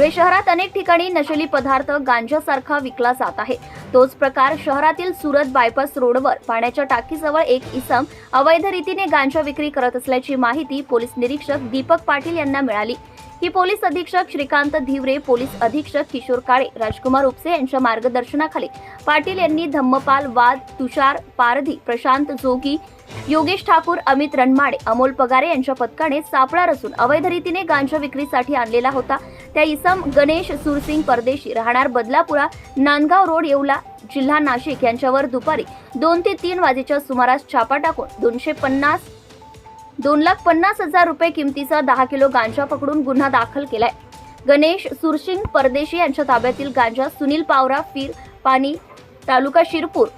धुळे शहरात अनेक ठिकाणी नशेली पदार्थ गांजासारखा विकला जात आहे. तोच प्रकार शहरातील सुरत बायपास रोडवर पाण्याच्या टाकीजवळ एक इसम अवैध रीतीने गांजा विक्री करत असल्याची माहिती पोलीस निरीक्षक दीपक पाटील यांना मिळाली. ही पोलीस अधीक्षक श्रीकांत धिवरे पोलीस अधीक्षक किशोर काळे राजकुमार उपसे यांच्या मार्गदर्शनाखाली पाटील यांनी धम्मपाल वाद तुषार पारधी प्रशांत जोगी योगेश ठाकूर अमित रणमाडे अमोल पगारे यांच्या पथकाने सापळा रचून अवैध रीतीने गांजा विक्रीसाठी आणलेला होता. त्या इसम गणेश सुरसिंग परदेशी राहणार बदलापुरा नांदगाव रोड येवला जिल्हा नाशिक यांच्यावर दुपारी दोन ते तीन वाजेच्या सुमारास छापा टाकून दोनशे पन्नास दोन लाख पन्नास हजार रुपये किमतीचा दहा किलो गांजा पकडून गुन्हा दाखल केलाय. गणेश सुरसिंग परदेशी यांच्या ताब्यातील गांजा सुनील पावरा पीर पाणी तालुका शिरपूर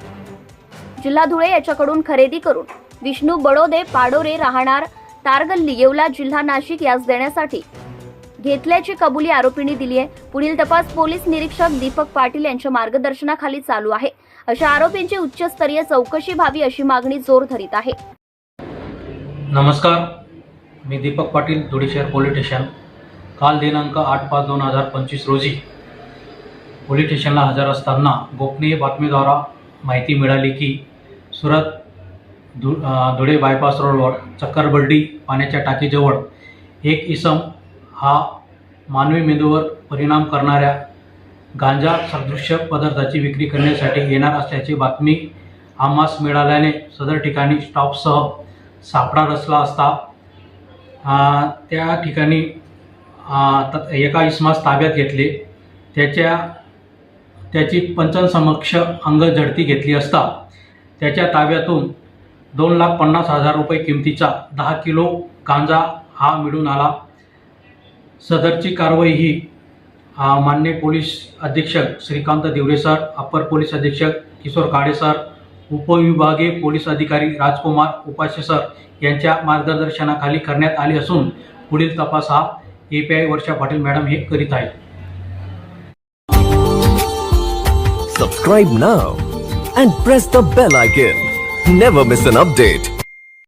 जिल्हा धुळे याच्याकडून खरेदी करून विष्णू बडोदे पाडोरे राहणार तारगल्ली येवला जिल्हा नाशिक यास देण्यासाठी घेतल्याची कबुली आरोपींनी दिली आहे. पुढील तपास पोलीस निरीक्षक दीपक पाटील यांच्या मार्गदर्शनाखाली चालू आहे. अशा आरोपींची उच्चस्तरीय चौकशी व्हावी अशी मागणी जोर धरीत आहे. नमस्कार. मी दीपक पाटील धुळे शहर पोलीस स्टेशन. काल दिनांक आठ पाच दोन हजार पंचवीस रोजी पोलीस स्टेशनला हजर असताना गोपनीय बातमीद्वारा माहिती मिळाली की सुरत धु धुळे बायपास रोडवर चक्करबर्डी पाण्याच्या टाकीजवळ एक इसम हा मानवी मेंदूवर परिणाम करणाऱ्या गांजा सदृश्य पदार्थाची विक्री करण्यासाठी येणार असल्याची बातमी आम्हास मिळाल्याने सदर ठिकाणी स्टॉपसह सापडा रचला असता त्या ठिकाणी त- एका इसमास ताब्यात घेतले. त्याच्या त्याची पंचांसमक्ष अंग झडती घेतली असता त्याच्या ताब्यातून दोन लाख पन्नास हजार रुपये किमतीचा दहा किलो गांजा हा मिळून आला. सदरची कारवाई ही मान्य पोलीस अधीक्षक Shrikant Diware sir upper police अधीक्षक किशोर काळे सर उपविभागीय पोलीस अधिकारी राजकुमार उपाशे सर यांच्या मार्गदर्शनाखाली करण्यात आली असून पुढील तपास हा A P I Varsha Patil madam हे करीत आहेत. Subscribe now and press the bell icon never miss an update